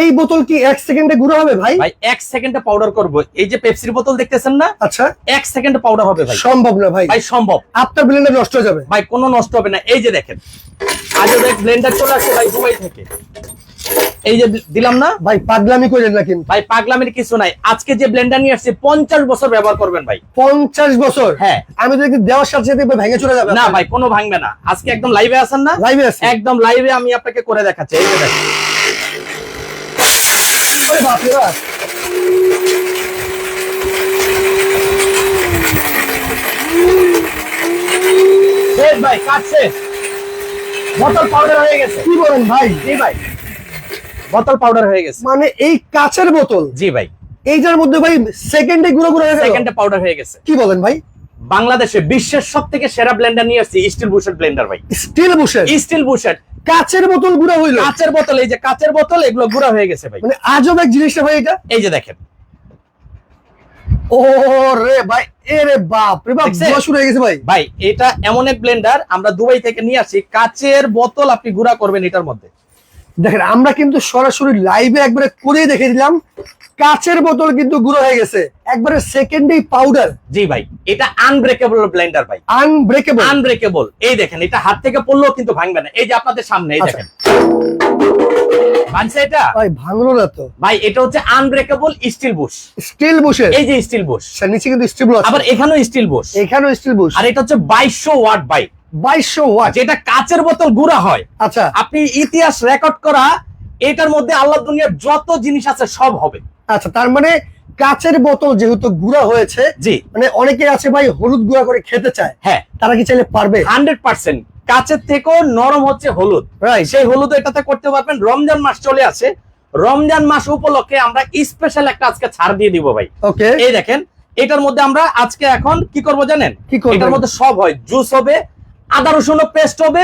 এই বোতল কি এক সেকেন্ডে গুঁড়ো হবে ভাই? ভাই এক সেকেন্ডে পাউডার করব। এই যে পেপসির বোতল দেখতেছেন না? আচ্ছা। এক সেকেন্ডে পাউডার হবে ভাই। সম্ভব না ভাই। ভাই সম্ভব। আপনার ব্লেন্ডার নষ্ট হয়ে যাবে। ভাই কোনো নষ্ট হবে না। এই যে দেখেন। আজও দেখ ব্লেন্ডার চলে আসছে ভাই দুবাই থেকে। এই যে দিলাম না? ভাই পাগলামি করেন না কিন্তু। ভাই পাগলামির কিছু নাই। আজকে যে ব্লেন্ডার নিয়ে আসছে পঞ্চাশ বছর ব্যবহার করবেন ভাই। পঞ্চাশ বছর? হ্যাঁ। আমি তো দেখি দেওয়ার সাথে সাথে ভেঙে চলে যাবে না ভাই কোনো ভাঙবে না। আজকে একদম লাইভে আছেন না? লাইভে একদম লাইভে আমি আপনাকে করে দেখাচ্ছি। এই যে দেখেন। ওরে বাপরে বাপ। শেষ ভাই কাজ শেষ। বোতল পাউডার হয়ে গেছে। কি বলেন ভাই? জি ভাই। বোতল পাউডার হয়ে গেছে। মানে এই কাচের বোতল? জি ভাই। এইটার মধ্যে ভাই সেকেন্ডে গুঁড়ো গুঁড়ো হয়ে গেল? সেকেন্ডে পাউডার হয়ে গেছে। কি বলেন ভাই? বাংলাদেশে বিশ্বের সব থেকে সেরা ব্লেন্ডার নিয়ে আসছি স্টিল বুশেট ব্লেন্ডার ভাই। স্টিল বুশের স্টিল বুশেট কাচের বোতল গুঁড়া হইল। কাচের বোতল এই যে কাচের বোতল এগুলো গুঁড়া হয়ে গেছে ভাই। মানে আজব এক জিনিসটা ভাই এটা। এই যে দেখেন। ও রে ভাই এরে বাপ রে বাপ? ধোয়া শুরু হয়ে গেছে ভাই। ভাই এটা এমন এক ব্লেন্ডার আমরা দুবাই থেকে নিয়ে আসি কাচের বোতল আপনি গুঁড়া করবেন এটার মধ্যে। দেখেন আমরা কিন্তু সরাসরি লাইভে একবারে করে দেখে দিলাম কাচের বোতল কিন্তু গুঁড়ো হয়ে গেছে। একবারে সেকেন্ডেই পাউডার জি ভাই এটা আনব্রেকেবল ব্লেন্ডার ভাই। আনব্রেকেবল আনব্রেকেবল এই দেখেন এটা হাত থেকে পড়লেও কিন্তু ভাঙবে না। এই যে আপনাদের সামনে এই আচ্ছা। দেখেন। ভাঙছে এটা? ভাই ভাঙলো না তো। ভাই এটা হচ্ছে আনব্রেকেবল স্টিল বুশ স্টিল বুশের এই যে স্টিল বুশ নিচে কিন্তু স্টিল বুশ আবার এখানেও স্টিল বুশ এখানেও স্টিল বুশ আর এটা হচ্ছে 2200 ওয়াট বাই যেটা আচ্ছা, কাচের বোতল গুড়া হয়। আচ্ছা। আপনি ইতিহাস রেকর্ড করা এটার মধ্যে আল্লাহ দুনিয়ার যত জিনিস আছে সব হবে। আচ্ছা তার মানে কাচের বোতল যেহেতু হয়েছে জি। মানে অনেকে আছে ভাই হলুদ করে খেতে চায়। হ্যাঁ। তারা কি চাইলে পারবে? Hundred percent. কাচের থেকেও নরম হচ্ছে হলুদ। সেই হলুদ এটাতে করতে পারবেন। রমজান মাস চলে আসে। রমজান মাস উপলক্ষে আমরা স্পেশাল একটা আজকে ছাড় দিয়ে দিব ভাই। ওকে এই দেখেন এটার মধ্যে আমরা আজকে এখন কি করব জানেন? কি এটার মধ্যে সব হয়। জুস হবে আদা রসুন পেস্ট হবে।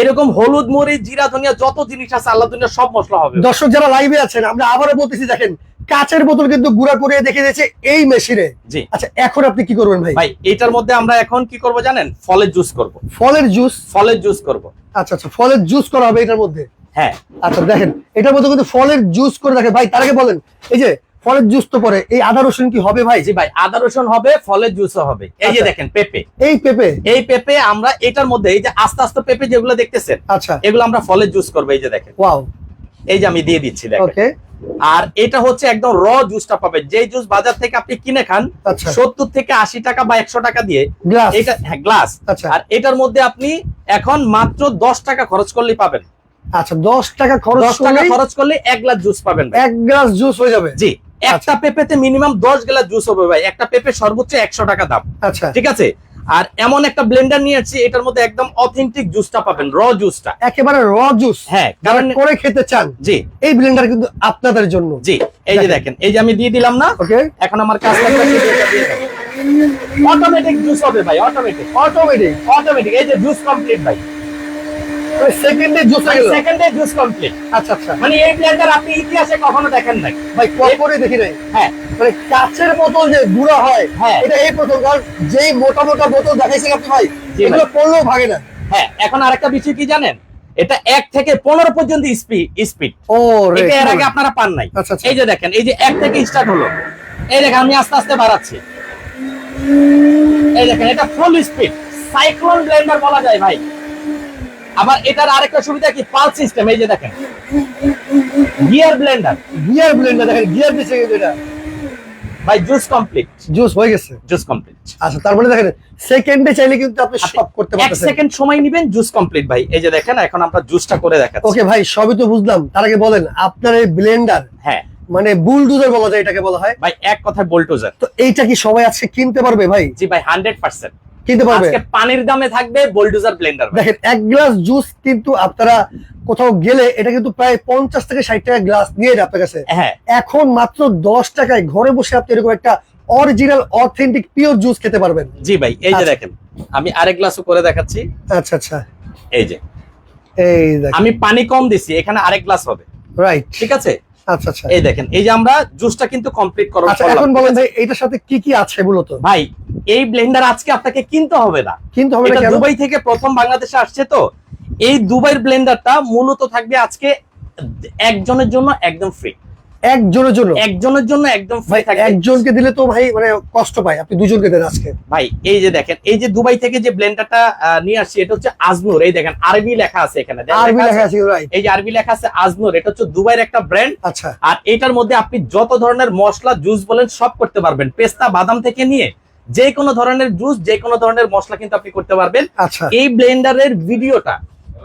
এরকম হলুদ মরিচ জিরা ধনিয়া যত জিনিস আছে আল্লাহ দুনিয়া সব মশলা হবে। দর্শক যারা লাইভে আছেন আমরা আবারও বলতেছি দেখেন কাচের বোতল কিন্তু গুঁড়া করে দেখে দিয়েছে এই মেশিনে জি। আচ্ছা এখন আপনি কি করবেন ভাই? ভাই এটার মধ্যে আমরা এখন কি করব জানেন? ফলের জুস করব। ফলের জুস ফলের জুস করব। আচ্ছা আচ্ছা ফলের জুস করা হবে এটার মধ্যে? হ্যাঁ। আচ্ছা দেখেন এটার মধ্যে কিন্তু ফলের জুস করে দেখেন। ভাই তার আগে বলেন এই যে ফলের জুস তো পরে। এই আদা রসুন কি হবে ভাই? জি ভাই আদা রসুন হবে ফলের জুসও হবে। এই যে আচ্ছা। দেখেন পেঁপে। এই পেঁপে? এই পেঁপে আমরা এটার মধ্যে এই যে আস্তে আস্তে পেঁপে যেগুলো দেখতেছেন আচ্ছা। এগুলো আমরা ফলের জুস করব এই যে দেখেন। ওয়াও। এই যে আমি দিয়ে দিচ্ছি দেখেন। ওকে। আর এটা হচ্ছে একদম র জুসটা পাবেন। যে জুস বাজার থেকে আপনি কিনে খান আচ্ছা। সত্তর থেকে আশি টাকা বা একশো টাকা দিয়ে গ্লাস। এটা হ্যাঁ গ্লাস। আচ্ছা। আর এটার মধ্যে আপনি এখন মাত্র দশ টাকা খরচ করলেই পাবেন। আচ্ছা দশ টাকা খরচ টাকা খরচ করলে এক গ্লাস জুস পাবেন ভাই। এক গ্লাস জুস হয়ে যাবে। জি। একটা পেঁপেতে মিনিমাম দশ গ্লাস জুস হবে ভাই। একটা পেঁপে সর্বোচ্চ একশো টাকা দাম। আচ্ছা। ঠিক আছে? আর এমন একটা ব্লেন্ডার নিয়ে আসছি এটার মধ্যে একদম অথেন্টিক জুসটা পাবেন র জুসটা একেবারে র জুস হ্যাঁ কারণ করে খেতে চান জি। এই ব্লেন্ডার কিন্তু আপনাদের জন্য। জি এই যে দেখেন। এই যে আমি দিয়ে দিলাম না ওকে। এখন আমার কাজ অটোমেটিক জুস হবে ভাই অটোমেটিক অটোমেটিক অটোমেটিক এই যে জুস কমপ্লিট ভাই। সেকেন্ডে জুস হয়ে গেল। সেকেন্ডে জুস কমপ্লিট আচ্ছা আচ্ছা। মানে এই ব্লেন্ডার আপনি ইতিহাসে কখনো দেখেন নাই। ভাই কখনোই দেখি নাই। হ্যাঁ। মানে কাচের বোতল যে গুঁড়া হয় হ্যাঁ। এটা এই প্রথম কারণ যেই মোটা মোটা বোতল দেখাইছেন আপনি ভাই এগুলো পড়লেও ভাগে না। হ্যাঁ এখন আরেকটা বিষয় কি জানেন? এটা এক থেকে পনেরো পর্যন্ত স্পিড স্পিড। ও এটা এর আগে আপনারা পান নাই। আচ্ছা, আচ্ছা। এই যে দেখেন এই যে এক থেকে স্টার্ট হলো। এই দেখেন আমি আস্তে আস্তে বাড়াচ্ছি। এই দেখেন এটা ফুল স্পিড সাইক্লোন ব্লেন্ডার বলা যায় ভাই। আবার এটার আরেকটা সুবিধা কি? পাল সিস্টেম এই যে দেখেন। গিয়ার ব্লেন্ডার গিয়ার ব্লেন্ডার দেখেন গিয়ার দিচ্ছে এটা। ভাই জুস কমপ্লিট জুস হয়ে গেছে। জুস কমপ্লিট আচ্ছা তার মানে দেখেন সেকেন্ডে চাইলে কিন্তু আপনি সব করতে এক পারতেছেন। সেকেন্ড সময় নেবেন জুস কমপ্লিট ভাই। এই যে দেখেন এখন আমরা জুসটা করে দেখাচ্ছি। ওকে ভাই সবই তো বুঝলাম। তার আগে বলেন আপনার এই ব্লেন্ডার হ্যাঁ। মানে বুলডুজার বলা যায় এটাকে বলা হয়। ভাই এক কথায় বোল্টোজার তো এইটা কি সবাই আজকে কিনতে পারবে ভাই? জি ভাই হান্ড্রেড পার্সেন্ট কিনতে পারবে। আজকে পানির দামে থাকবে বোল্ডোজার ব্লেন্ডার দেখেন এক গ্লাস জুস কিন্তু আপনারা কোথাও গেলে এটা কিন্তু প্রায় পঞ্চাশ থেকে ষাট টাকা গ্লাস নিয়ে আপনার কাছে। হ্যাঁ। এখন মাত্র দশ টাকায় ঘরে বসে আপনি এরকম একটা অরিজিনাল অথেন্টিক পিওর জুস খেতে পারবেন। জি ভাই এই যে আচ্ছা। দেখেন আমি আরেক গ্লাসও করে দেখাচ্ছি। আচ্ছা আচ্ছা। এই যে। এই আমি পানি কম দিছি এখানে আরেক গ্লাস হবে। রাইট ঠিক আছে? আচ্ছা আচ্ছা। এই দেখেন এই যে আমরা জুসটা কিন্তু কমপ্লিট করব আচ্ছা এখন বলেন ভাই এটার সাথে কি কি আছে মূলত ভাই এই ব্লেন্ডার আজকে আপনাকে কিনতে হবে না। কিন্তু হবে না কেন? দুবাই থেকে প্রথম বাংলাদেশে আসছে তো। এই দুবাইয়ের ব্লেন্ডারটা মূলত থাকবে আজকে একজনের জন্য একদম ফ্রি একজনের জন্য? একজনের জন্য একদম ভাই একজনকে দিলে তো ভাই মানে কষ্ট পায়। আপনি দুজনকে দেন আজকে। ভাই এই যে দেখেন এই যে দুবাই থেকে যে ব্লেন্ডারটা নিয়ে আসছি এটা হচ্ছে আজনুর। এই দেখেন আরবি লেখা আছে এখানে। আরবি লেখা? আছে। এই যে আরবি লেখা আছে আজনুর এটা হচ্ছে দুবাইয়ের একটা ব্র্যান্ড। আচ্ছা। আর এটার মধ্যে আপনি যত ধরনের মশলা জুস বলেন সব করতে পারবেন। পেস্তা বাদাম থেকে নিয়ে যে কোনো ধরনের জুস যে কোনো ধরনের মশলা কিন্তু আপনি করতে পারবেন। আচ্ছা। এই ব্লেন্ডারের ভিডিওটা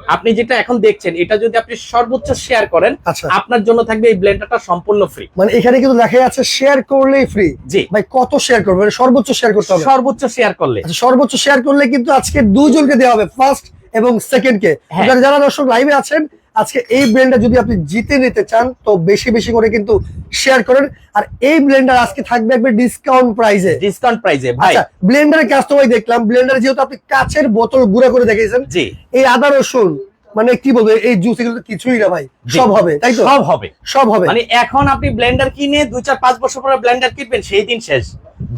আপনি যেটা এখন দেখছেন এটা যদি আপনি সর্বোচ্চ শেয়ার করেন আচ্ছা। আপনার জন্য থাকবে এই ব্লেন্ডারটা সম্পূর্ণ ফ্রি মানে এখানে কিন্তু দেখা যাচ্ছে শেয়ার করলেই ফ্রি জি। ভাই কত শেয়ার করবে মানে সর্বোচ্চ শেয়ার করতে হবে। সর্বোচ্চ শেয়ার করলে। আচ্ছা সর্বোচ্চ শেয়ার করলে কিন্তু আজকে দুজনকে দেওয়া হবে। ফার্স্ট এবং সেকেন্ড কে। হ্যাঁ। যারা দর্শক লাইভে আছেন আজকে এই ব্লেন্ডার যদি আপনি জিতে নিতে চান তো বেশি বেশি করে কিন্তু শেয়ার করেন। আর এই ব্লেন্ডার আজকে থাকবে একবার ডিসকাউন্ট প্রাইসে ডিসকাউন্ট প্রাইসে ভাই। আচ্ছা ব্লেন্ডারের কাজ তো ভাই দেখলাম। ব্লেন্ডারে যেহেতু আপনি কাচের বোতল গুঁড়া করে দেখিয়েছেন জি। এই আদা রসুন মানে কি বলব এই জুস এগুলো কিছুই না ভাই। সব হবে তাই তো? সব হবে। সব হবে। মানে এখন আপনি ব্লেন্ডার কিনে দুই চার পাঁচ বছর পরে ব্লেন্ডার কিনবেন সেই দিন শেষ।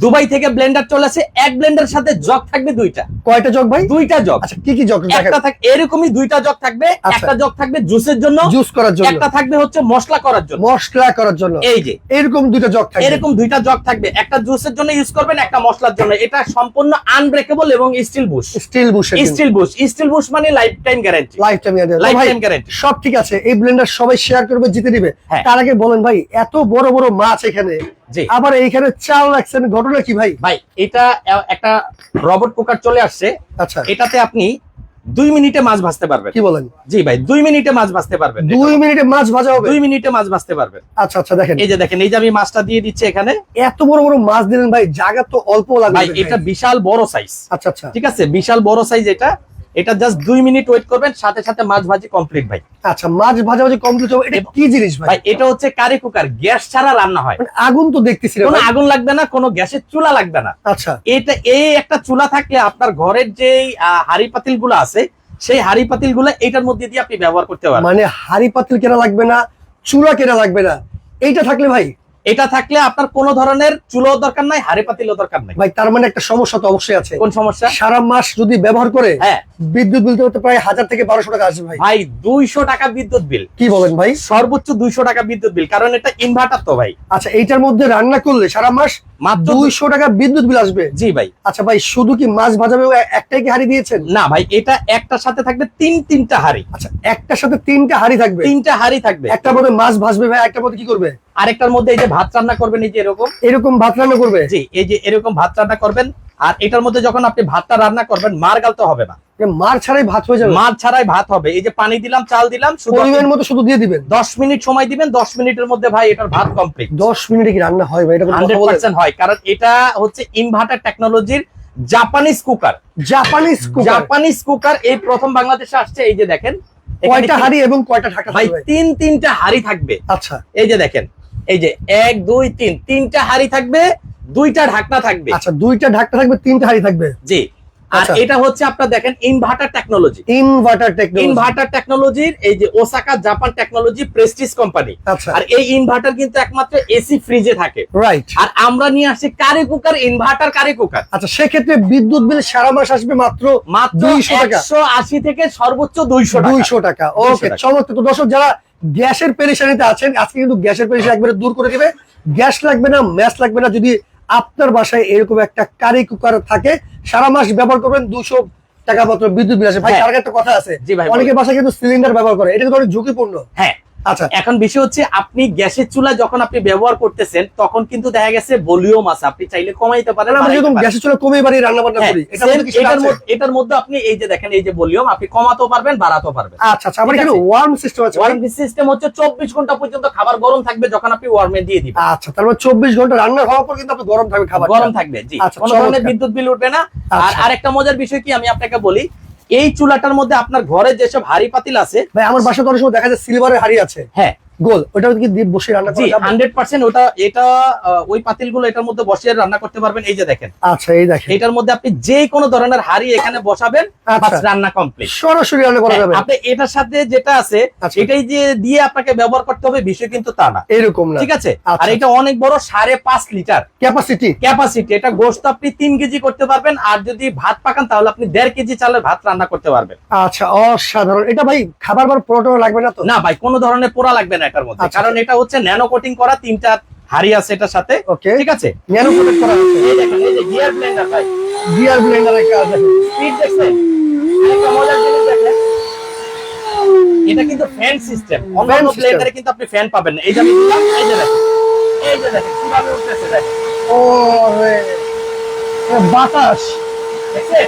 দুবাই থেকে ব্লেন্ডার চলে আসে এক ব্লেন্ডার সাথে জগ থাকবে দুইটা। কয়টা জগ ভাই? দুইটা জগ। আচ্ছা কি কি জগ? একটা থাক এরকমই দুইটা জগ থাকবে আচ্ছা। একটা জগ থাকবে জুসের জন্য জুস করার জন্য। একটা থাকবে হচ্ছে মশলা করার জন্য। মশলা করার জন্য। এই যে। এরকম দুইটা জগ থাকবে। এরকম দুইটা জগ থাকবে। একটা জুসের জন্য ইউজ করবেন একটা মশলার জন্য। এটা সম্পূর্ণ আনব্রেকেবল এবং steel bush steel bush steel bush steel bush মানে lifetime guarantee lifetime lifetime guarantee সব ঠিক আছে। এই ব্লেন্ডার সবাই শেয়ার করবে জিতে দিবে হ্যাঁ। তার আগে বলেন ভাই এত বড় বড় মাছ এখানে। আবার এইখানে চাল রাখছেন ঘটনা কি ভাই? ভাই এটা একটা রবট কুকার চলে আসছে। আচ্ছা। এটাতে আপনি দুই মিনিটে মাছ ভাজতে পারবেন। কি বলেন? জি ভাই দুই মিনিটে মাছ ভাজতে পারবেন। দুই মিনিটে মাছ ভাজা হবে? দুই মিনিটে মাছ ভাজতে পারবেন। আচ্ছা আচ্ছা দেখেন। এই যে দেখেন এই যে আমি মাছটা দিয়ে দিচ্ছি এখানে। এত বড় বড় মাছ দিলেন ভাই জায়গা তো অল্প লাগবে ভাই এটা বিশাল বড় সাইজ আচ্ছা আচ্ছা। ঠিক আছে? বিশাল বড় সাইজ এটা। এটা জাস্ট দুই মিনিট ওয়েট করবেন সাথে সাথে মাছ ভাজি কমপ্লিট ভাই। আচ্ছা মাছ ভাজা ভাজি কমপ্লিট হবে এটা কি জিনিস ভাই? এটা হচ্ছে কারি কুকার গ্যাস ছাড়া রান্না হয়। মানে আগুন তো দেখতেছি কোনো আগুন লাগবে না কোনো গ্যাসের চুলা লাগবে না। আচ্ছা। এটা এই একটা চুলা থাকলে আপনার ঘরের যে হাড়ি পাতিলগুলো আছে সেই হাড়ি পাতিলগুলো এটার মধ্যে দিয়ে আপনি ব্যবহার করতে পারেন মানে হাড়ি পাতিল কেনা লাগবে না চুলা কেনা লাগবে না। এইটা থাকলে ভাই এটা থাকলে আপনার কোনো ধরনের চুলো দরকার নাই হাড়ি পাতিলও দরকার নাই। ভাই তার মানে একটা সমস্যা তো অবশ্যই আছে। কোন সমস্যা? সারা মাস যদি ব্যবহার করে হ্যাঁ। বিদ্যুৎ বিল তো প্রায় হাজার থেকে বারোশো টাকা আসবে ভাই। ভাই দুইশো টাকা বিদ্যুৎ বিল। কি বলেন ভাই? সর্বোচ্চ দুইশো টাকা বিদ্যুৎ বিল কারণ এটা ইনভার্টার তো ভাই। আচ্ছা এইটার মধ্যে রান্না করলে সারা মাস মাত্র দুইশো টাকা বিদ্যুৎ বিল আসবে? জি ভাই। আচ্ছা ভাই শুধু কি মাছ ভাজাবে একটাই কি হাড়ি দিয়েছেন? না ভাই এটা একটার সাথে থাকবে তিন তিনটা হাড়ি। আচ্ছা একটার সাথে তিনটা হাড়ি থাকবে? তিনটা হাড়ি থাকবে। একটার মধ্যে মাছ ভাজবে ভাই একটার মধ্যে কি করবে? আরেকটার মধ্যে এই যে ভাত রান্না করবেন এই যে এরকম? এরকম ভাত রান্না করবে? জি এই যে এরকম ভাত রান্না করবেন আর এটার মধ্যে যখন আপনি ভাতটা রান্না করবেন মার গালতে হবে না। মার ছাড়াই ভাত হয়ে যাবে? মার ছাড়াই ভাত হবে। এই যে পানি দিলাম চাল দিলাম শুধু পরিমাণ মতো শুধু দিয়ে দিবেন? দশ মিনিট সময় দিবেন দশ মিনিটের মধ্যে ভাই এটার ভাত কমপ্লিট দশ মিনিটে কি রান্না হয় ভাই? এটা কোনো কথা হান্ড্রেড বলেন? পার্সেন্ট হয় কারণ এটা হচ্ছে ইনভার্টার টেকনোলজির Japanese cooker Japanese cooker Japanese cooker এই প্রথম বাংলাদেশে আসছে এই যে দেখেন। কয়টা হাড়ি এবং কয়টা ঢাকা ভাই তিন তিনটা হাড়ি থাকবে। আচ্ছা। এই যে দেখেন এই যে এক দুই তিন তিনটা হাড়ি থাকবে দুইটা ঢাকনা থাকবে। আচ্ছা দুইটা ঢাকটা থাকবে তিনটা হাড়ি থাকবে? জি। আর আচ্ছা। এটা হচ্ছে আপনার দেখেন inverter technology inverter technology inverter টেকনোলজির এই যে Osaka Japan technology Prestige company আচ্ছা। আর এই ইনভার্টার কিন্তু একমাত্র এসি ফ্রিজে থাকে। রাইট আর আমরা নিয়ে আসছি curry cooker inverter curry cooker আচ্ছা সেক্ষেত্রে বিদ্যুৎ বিল সারা মাস আসবে মাত্র মাত্র 200 টাকা। আশি থেকে সর্বোচ্চ দুইশো দুইশো টাকা। 200 ওকে টাকা। চমৎকার। তো দর্শক যারা গ্যাসের পেরেশানিতে আছেন আজকে কিন্তু গ্যাসের পেরেশানি একবারে দূর করে দেবে। গ্যাস লাগবে না ম্যাচ লাগবে না যদি আপনার বাসায় এরকম একটা কারি কুকার থাকে সারা মাস ব্যবহার করবেন দুশো টাকা মাত্র বিদ্যুৎ বিল আসে। ভাই আর একটা কথা আছে অনেকে বাসায় কিন্তু সিলিন্ডার ব্যবহার করে এটা কিন্তু অনেক ঝুঁকিপূর্ণ। হ্যাঁ। আচ্ছা। এখন বিষয় হচ্ছে আপনি গ্যাসের চুলা যখন আপনি ব্যবহার করতেছেন তখন কিন্তু দেখা গেছে ভলিউম আছে। আপনি চাইলে কমাইতে পারেন আমরা যেরকম গ্যাসের চুলা বাড়ি রান্না বান্না হ্যাঁ, করি এটার মধ্যে- এটার মধ্যে আপনি এই যে দেখেন এই যে ভলিউম আপনি কমাতেও পারবেন বাড়াতেও পারবেন। আচ্ছা আচ্ছা আমার এখানে ওয়ার্ম সিস্টেম আছে। সিস্টেম হচ্ছে চব্বিশ ঘণ্টা পর্যন্ত খাবার গরম থাকবে যখন আপনি ওয়ার্মে দিয়ে দিবেন। আচ্ছা তারপর চব্বিশ ঘণ্টা রান্না হওয়ার পর কিন্তু আপনি গরম থাকবে খাবার গরম থাকবে জি। আচ্ছা, কোনো ধরনের বিদ্যুৎ বিল উঠবে না। আর আচ্ছা। আরেকটা মজার বিষয় কি আমি আপনাকে বলি এই চুলাটার মধ্যে আপনার ঘরে যেসব হাড়ি পাতিল আছে ভাই আমার বাসা তো অনেক সময় দেখা যায় সিলভারের হাড়ি আছে। হ্যাঁ। গোল ওটা কি দিয়ে বসে রান্না করা যাবে? হান্ড্রেড পার্সেন্ট ওটা এটা ওই পাতিলগুলো এটার মধ্যে বসিয়ে রান্না করতে পারবেন এই যে দেখেন। আচ্ছা এই দেখেন। এটার মধ্যে আপনি যে কোনো ধরনের হাড়ি এখানে বসাবেন আচ্ছা। বাস রান্না কমপ্লিট সরাসরি রান্না করা যাবে। আপনি এটার সাথে যেটা আছে আচ্ছা। এটাই যে দিয়ে আপনাকে ব্যবহার করতে হবে বিষয় কিন্তু তা না। এরকম না। ঠিক আছে? আচ্ছা। আর এটা অনেক বড় সাড়ে পাঁচ লিটার। ক্যাপাসিটি ক্যাপাসিটি এটা গোস্ত আপনি তিন কেজি করতে পারবেন আর যদি ভাত পাকান তাহলে আপনি দেড় কেজি চালের ভাত রান্না করতে পারবেন। আচ্ছা অসাধারণ। এটা ভাই খাবার বার পুরোটা লাগবে না তো? না ভাই কোনো ধরনের পোড়া লাগবে না এটার মধ্যে। আচ্ছা। কারণ এটা হচ্ছে ন্যানো কোটিং করা তিনটা হাড়ি আছে এটার সাথে। ওকে ঠিক আছে? ন্যানো প্রোটেক্ট করা হচ্ছে এই দেখেন এই যে গিয়ার ব্লেন্ডার ভাই। গিয়ার ব্লেন্ডারের কাজ দেখেন স্পিড দেখছেন? আরেকটা মজার জিনিস দেখেন। এটা কিন্তু ফ্যান সিস্টেম অন্যান্য ব্লেন্ডারে কিন্তু আপনি ফ্যান পাবেন না। এই যে আমি দিলাম এই যে দেখেন। এই যে দেখেন কীভাবে উঠতেছে দেখেন। ও রে। বাতাস। দেখছেন?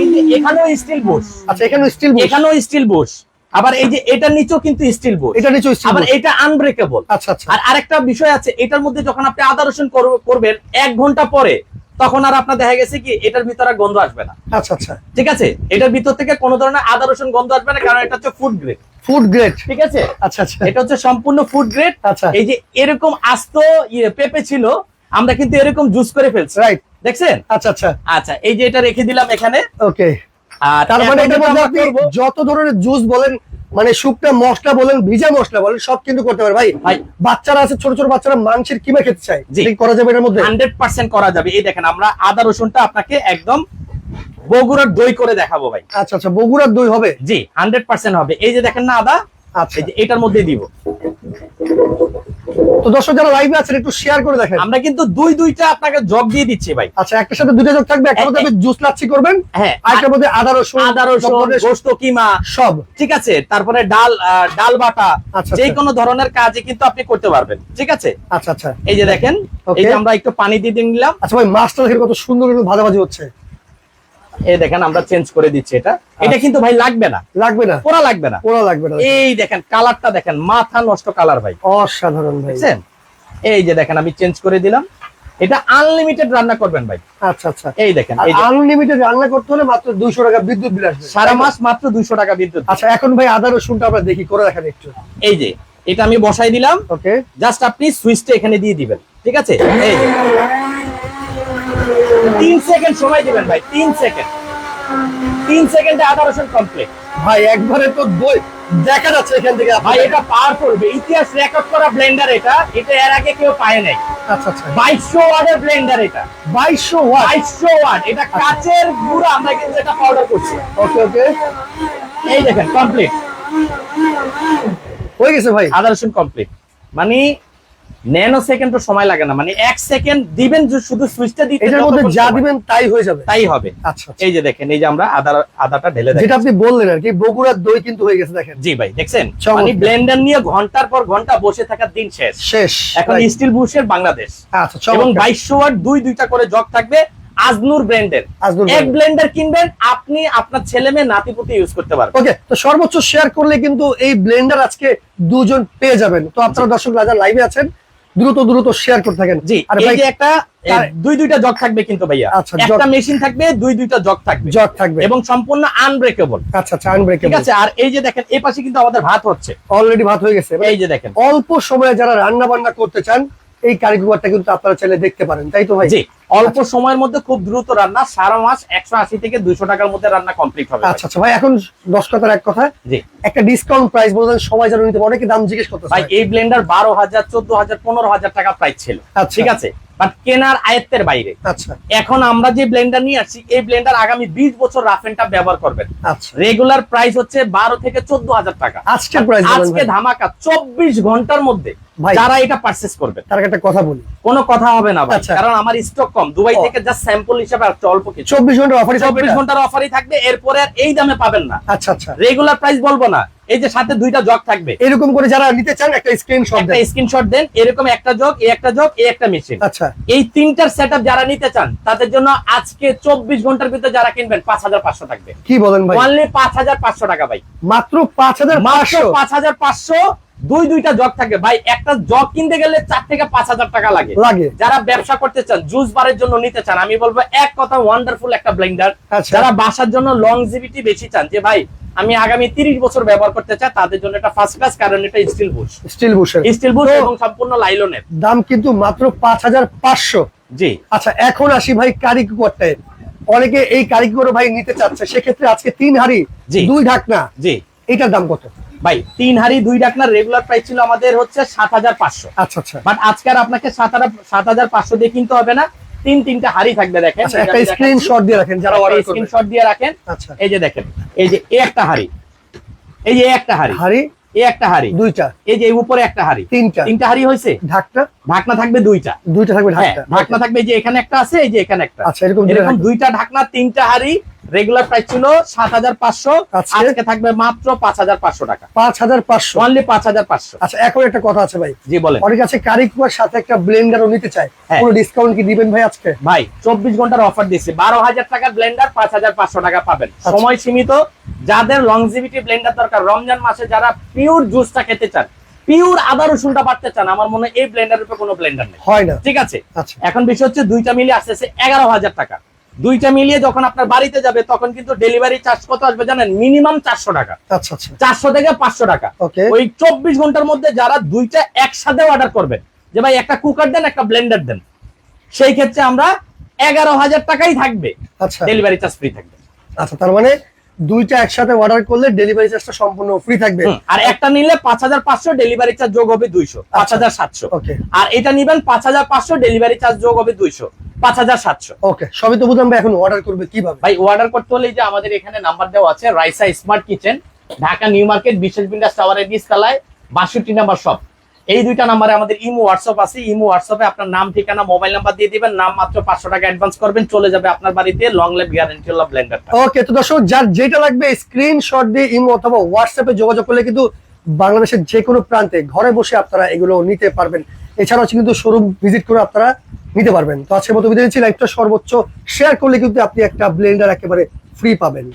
কিন্তু এখানেও স্টিল বুশ আচ্ছা এখানে স্টিল এখানেও স্টিল বুশ আবার এই যে এটার নিচেও কিন্তু স্টিল বুশ এটা নিচে স্টিল আবার এটা আনব্রেকেবল আচ্ছা আচ্ছা। আর আরেকটা বিষয় আছে এটার মধ্যে যখন আপনি আদা রসুন করবেন এক ঘণ্টা পরে তখন আর আপনার দেখা গেছে কি এটার ভিতরে গন্ধ আসবে না। আচ্ছা আচ্ছা। ঠিক আছে? এটার ভিতর থেকে কোনো ধরনের আদা রসুন গন্ধ আসবে না কারণ এটা হচ্ছে ফুড গ্রেড ফুড গ্রেড ঠিক আছে? আচ্ছা আচ্ছা। এটা হচ্ছে সম্পূর্ণ ফুড গ্রেড আচ্ছা। এই যে এরকম আস্ত ইয়ে পেঁপে ছিল আমরা কিন্তু এরকম জুস করে ফেলছি। রাইট দেখছেন? আচ্ছা আচ্ছা। আচ্ছা এই যে এটা রেখে দিলাম এখানে। ওকে তার মানে এটার মধ্যে আপনি যত ধরনের জুস বলেন মানে শুকনা মশলা বলেন ভিজা মশলা বলেন সব কিন্তু করতে পারে। ভাই ভাই। বাচ্চারা আছে ছোট ছোট বাচ্চারা মাংসের কিমা খেতে চায়। করা যাবে এর মধ্যে? হান্ড্রেড পার্সেন্ট করা যাবে। এই দেখেন আমরা আদা রসুনটা আপনাকে একদম বগুড়ার দই করে দেখাবো ভাই। আচ্ছা আচ্ছা বগুড়ার দই হবে? জি হান্ড্রেড পার্সেন্ট হবে। এই যে দেখেন না আদা আচ্ছা। এটার মধ্যে দিব। তো দর্শক যারা লাইভে আছেন একটু শেয়ার করে দেখেন। আমরা কিন্তু দুই দুইটা আপনাকে দিয়ে দিচ্ছি ভাই। আচ্ছা একটার সাথে যোগ থাকবে একটা মধ্যে জুস লাচ্ছি করবেন হ্যাঁ আরেকটার মধ্যে আদা রসুন আদা রসুন গোস্ত কিমা সব। ঠিক আছে? তারপরে ডাল আহ, ডাল বাটা আচ্ছা, যে আচ্ছা। কোনো ধরনের কাজে কিন্তু আপনি করতে পারবেন ঠিক আছে? আচ্ছা আচ্ছা। এই যে দেখেন এই যে আমরা একটু পানি দিয়ে নিলাম। আচ্ছা ভাই মাছটা দেখেন কত সুন্দর ভাজাভাজি হচ্ছে। এই দেখেন আমরা চেঞ্জ করে দিচ্ছি এটা। আচ্ছা। এটা কিন্তু ভাই লাগবে না। লাগবে না। পোড়া লাগবে না। পোড়া লাগবে না। এই দেখেন কালারটা দেখেন মাথা নষ্ট কালার ভাই। অসাধারণ ভাই। এই যে দেখেন আমি চেঞ্জ করে দিলাম। এটা আনলিমিটেড রান্না করবেন ভাই। আচ্ছা আচ্ছা। এই দেখেন এই আনলিমিটেড রান্না করতে হলে মাত্র দুইশো টাকা বিদ্যুৎ বিল আসবে। সারা মাস মাত্র দুইশো টাকা বিদ্যুৎ। আচ্ছা এখন ভাই আদা রসুনটা আমরা দেখি করে দেখেন একটু। এই যে এটা আমি বসাই দিলাম। ওকে জাস্ট আপনি সুইচটা এখানে দিয়ে দিবেন। ঠিক আছে? এই তিন সেকেন্ড সময় দিবেন ভাই তিন সেকেন্ড। তিন সেকেন্ডে আদা রসুন কমপ্লিট ভাই একবারে তো দই দেখা যাচ্ছে এখান থেকে ভাই এটা পাওয়ারফুল ইতিহাস রেকর্ড করা ব্লেন্ডার এটা। এটা এর আগে কেউ পায় নাই। আচ্ছা আচ্ছা। বাইশশো ওয়াটের ব্লেন্ডার এটা। বাইশশো ওয়াট? বাইশশো ওয়াট। এটা কাচের গুঁড়া আমরা কিন্তু এটা পাউডার করছি। ওকে ওকে। এই দেখেন কমপ্লিট হয়ে গেছে ভাই। আদা রসুন কমপ্লিট মানে ন্যানো সেকেন্ড সময় লাগে না। মানে এক সেকেন্ড দিবেন শুধু সুইচটা দিতে এটার মধ্যে যা দিবেন তাই হয়ে যাবে। তাই হবে। আচ্ছা আচ্ছা। এই যে দেখেন এই যে আমরা আদা আদাটা ঢেলে যেটা আপনি বললেন আর কি বগুড়ার দই কিন্তু হয়ে গেছে দেখেন। জি ভাই দেখছেন? মানে ব্লেন্ডার নিয়ে ঘণ্টার পর ঘণ্টা বসে থাকার দিন শেষ। শেষ এখন স্টিল বুশের বাংলাদেশ। আচ্ছা এবং চমৎকার বাইশশো ওয়াট দুই দুইটা করে জগ থাকবে আজনুর ব্র্যান্ডের। এক ব্লেন্ডার কিনবেন আপনি আপনার ছেলে মেয়ে নাতিপুতি ইউজ করতে পারবেন। ওকে তো সর্বোচ্চ শেয়ার করলে কিন্তু এই ব্লেন্ডার আজকে দুজন পেয়ে যাবেন। তো আপনারা দর্শক রাজা লাইভে আছেন দ্রুত দ্রুত শেয়ার করতে থাকেন। জি আর ভাই একটা দুই দুইটা জগ থাকবে কিন্তু ভাইয়া। আচ্ছা, একটা মেশিন থাকবে দুই দুইটা জগ থাকবে। জগ থাকবে। এবং সম্পূর্ণ আনব্রেকেবল আচ্ছা আচ্ছা আনব্রেকেবল ঠিক আছে আর এই যে দেখেন এই পাশে কিন্তু আমাদের ভাত হচ্ছে। অলরেডি ভাত হয়ে গেছে। এই যে দেখেন। অল্প সময়ে যারা রান্না বান্না করতে চান এই কারিগরটা কিন্তু আপনারা চাইলে দেখতে পারেন তাই তো ভাই? জি। অল্প সময়ের মধ্যে খুব দ্রুত রান্না সারা মাস একশো আশি থেকে দুইশো টাকার মধ্যে রান্না কমপ্লিট হবে আচ্ছা আচ্ছা ভাই এখন দশ কথার এক কথা। জি। একটা ডিসকাউন্ট প্রাইস বলতেন সবাই যেন নিতে পারে। অনেকে দাম জিজ্ঞেস করতে ভাই এই ব্লেন্ডার বারো হাজার চোদ্দ হাজার পনেরো হাজার টাকা প্রাইস ছিল। আচ্ছা। ঠিক আছে? বাট কেনার আয়ত্তের বাইরে। আচ্ছা। এখন আমরা যে ব্লেন্ডার নিয়ে আসছি এই ব্লেন্ডার আগামী বিশ বছর রাফ এন্ড ব্যবহার করবেন। আচ্ছা। রেগুলার প্রাইস হচ্ছে বারো থেকে চোদ্দ হাজার টাকা। আজকের প্রাইস আজকে ধামাকা চব্বিশ ঘণ্টার মধ্যে। যারা এটা পারচেস করবেন তার একটা কথা বলি। কোনো কথা হবে না ভাই আচ্ছা। কারণ আমার স্টক কম। দুবাই থেকে জাস্ট স্যাম্পল হিসেবে আর অল্প কিছু। চব্বিশ ঘণ্টা অফারই থাকবে চব্বিশ এটা? ঘণ্টার অফারই থাকবে এরপরে আর এই দামে পাবেন না। আচ্ছা আচ্ছা। রেগুলার প্রাইস বলব না। এই যে সাথে দুইটা জগ থাকবে। এরকম করে যারা নিতে চান একটা স্ক্রিনশট একটা স্ক্রিনশট দেন এরকম একটা জগ এই একটা জগ এই একটা মেশিন আচ্ছা। এই তিনটার সেট যারা নিতে চান তাদের জন্য আজকে চব্বিশ ঘণ্টার ভিতরে যারা কিনবেন পাঁচ হাজার পাঁচশো থাকবে। কি বলেন ভাই? অনলি পাঁচ হাজার পাঁচশো টাকা ভাই। মাত্র পাঁচ হাজার মাত্র পাঁচশো? পাঁচ হাজার পাঁচশো দুই দুইটা জগ থাকে। ভাই একটা জগ কিনতে গেলে চার থেকে পাঁচ হাজার টাকা লাগে। লাগে। যারা ব্যবসা করতে চান জুস বারের জন্য নিতে চান আমি বলব এক কথা ওয়ান্ডারফুল একটা ব্লেন্ডার আচ্ছা। যারা বাসার জন্য লংজিভিটি বেশি চান যে ভাই আমি আগামী তিরিশ বছর ব্যবহার করতে চাই তাদের জন্য এটা ফার্স্ট ক্লাস কারণ এটা স্টিল বুশ স্টিল বুশের স্টিল বুশ এবং সম্পূর্ণ লাইলনের দাম কিন্তু মাত্র পাঁচ হাজার পাঁচশো। জি। আচ্ছা এখন আসি ভাই কারি কুকারটায় অনেকে এই কারি কুকার ভাই নিতে চাচ্ছে সেক্ষেত্রে আজকে তিন হাড়ি। দুই ঢাকনা। জি। এটার দাম কত? ভাই তিন হাড়ি দুই ডাকনার রেগুলার প্রাইস ছিল আমাদের হচ্ছে সাত হাজার পাঁচশো। আচ্ছা আচ্ছা। বাট আজকে আর আপনাকে সাত হাজার পাঁচশো দিয়ে কিনতে হবে না তিন তিনটা হাড়ি থাকবে দেখেন। আচ্ছা একটা স্ক্রিনশট দিয়ে রাখেন যারা অর্ডার স্ক্রিনশট দিয়ে রাখেন আচ্ছা। এই যে দেখেন এই যে একটা হাড়ি এই যে একটা হাড়ি হাড়ি? এ একটা হাড়ি দুইটা। এই যে উপরে একটা হাড়ি তিনটা। তিনটা হাড়ি হয়েছে? ঢাকনা ঢাকনা থাকবে দুইটা। দুইটা থাকবে হ্যাঁ ঢাকনা ঢাকনা থাকবে এই যে এখানে একটা আছে এই যে এখানে একটা। আচ্ছা এরকম। দুইটা ঢাকনা তিনটা হাড়ি রেগুলার প্রাইস ছিল সাত হাজার পাঁচশো। আজকে? থাকবে মাত্র পাঁচ হাজার পাঁচশো টাকা। পাঁচ হাজার পাঁচশো? অনলি পাঁচ হাজার পাঁচশো। আচ্ছা এখন একটা কথা আছে ভাই। জি বলেন। অনেক আছে কারি কুকার সাথে একটা ব্লেন্ডারও নিতে চায়। হ্যাঁ। কোনো ডিসকাউন্ট কি দিবেন ভাই আজকে? ভাই চব্বিশ ঘণ্টার অফার দিচ্ছি বারো হাজার টাকার ব্লেন্ডার পাঁচ হাজার পাঁচশো টাকা পাবেন। আচ্ছা। সময় সীমিত। যাদের লংজিভিটি ব্লেন্ডার দরকার রমজান মাসে যারা পিওর জুসটা খেতে চান পিওর আদা রসুনটা বাড়তে চান আমার মনে হয় এই ব্লেন্ডারের উপর কোনো ব্লেন্ডার নেই। হয় না। ঠিক আছে? আচ্ছা। এখন বিষয় হচ্ছে দুইটা মিলিয়ে আসতেছে এগারো হাজার টাকা। দুইটা মিলিয়ে যখন আপনার বাড়িতে যাবে তখন কিন্তু ডেলিভারি চার্জ কত আসবে জানেন? মিনিমাম চারশো টাকা। আচ্ছা আচ্ছা। চারশো থেকে পাঁচশো টাকা। ওকে ওই চব্বিশ ঘণ্টার মধ্যে যারা দুইটা একসাথে অর্ডার করবেন যে ভাই একটা কুকার দেন একটা ব্লেন্ডার দেন সেই ক্ষেত্রে আমরা এগারো হাজার টাকাই থাকবে আচ্ছা। ডেলিভারি চার্জ ফ্রি থাকবে। আচ্ছা তার মানে দুইটা একসাথে অর্ডার করলে ডেলিভারি চার্জটা সম্পূর্ণ ফ্রি থাকবে। আর একটা নিলে পাঁচ হাজার পাঁচশো ডেলিভারি চার্জ যোগ হবে দুইশো পাঁচ হাজার সাতশো। আর এটা নিবেন পাঁচ হাজার পাঁচশো ডেলিভারি চার্জ যোগ হবে দুইশো পাঁচ হাজার সাতশো। ওকে সবই তো বুঝলাম ভাই এখন অর্ডার করবে কীভাবে? ভাই অর্ডার করতে হলে এই যে আমাদের এখানে নাম্বার দেওয়া আছে Raisa smart kitchen Dhaka new market বিশেষ বিন্ডাস টাওয়ারের নিচতলায় বাষট্টি নাম্বার শপ এই দুইটা নাম্বারে আমাদের ইমো, হোয়াটসঅ্যাপ আছে। ইমো, হোয়াটসঅ্যাপে আপনার নাম, ঠিকানা, মোবাইল নাম্বার দিয়ে দিবেন। নাম মাত্র পাঁচশো টাকা অ্যাডভান্স করবেন। চলে যাবে আপনার বাড়িতে লং লাইফ গ্যারান্টি হলো ব্লেন্ডারটা ওকে তো দর্শক, যার যেটা লাগবে স্ক্রিনশট দিয়ে ইমো অথবা হোয়াটসঅ্যাপে যোগাযোগ করলে কিন্তু বাংলাদেশের যে কোনো প্রান্তে ঘরে বসে আপনারা এগুলো নিতে পারবেন। এছাড়াও কিন্তু শোরুম ভিজিট করে আপনারা নিতে পারবেন। তো আজকের মতো বিদায় লাইভটা সর্বোচ্চ শেয়ার করলে কিন্তু আপনি একটা ব্লেন্ডার একেবারে ফ্রি পাবেন।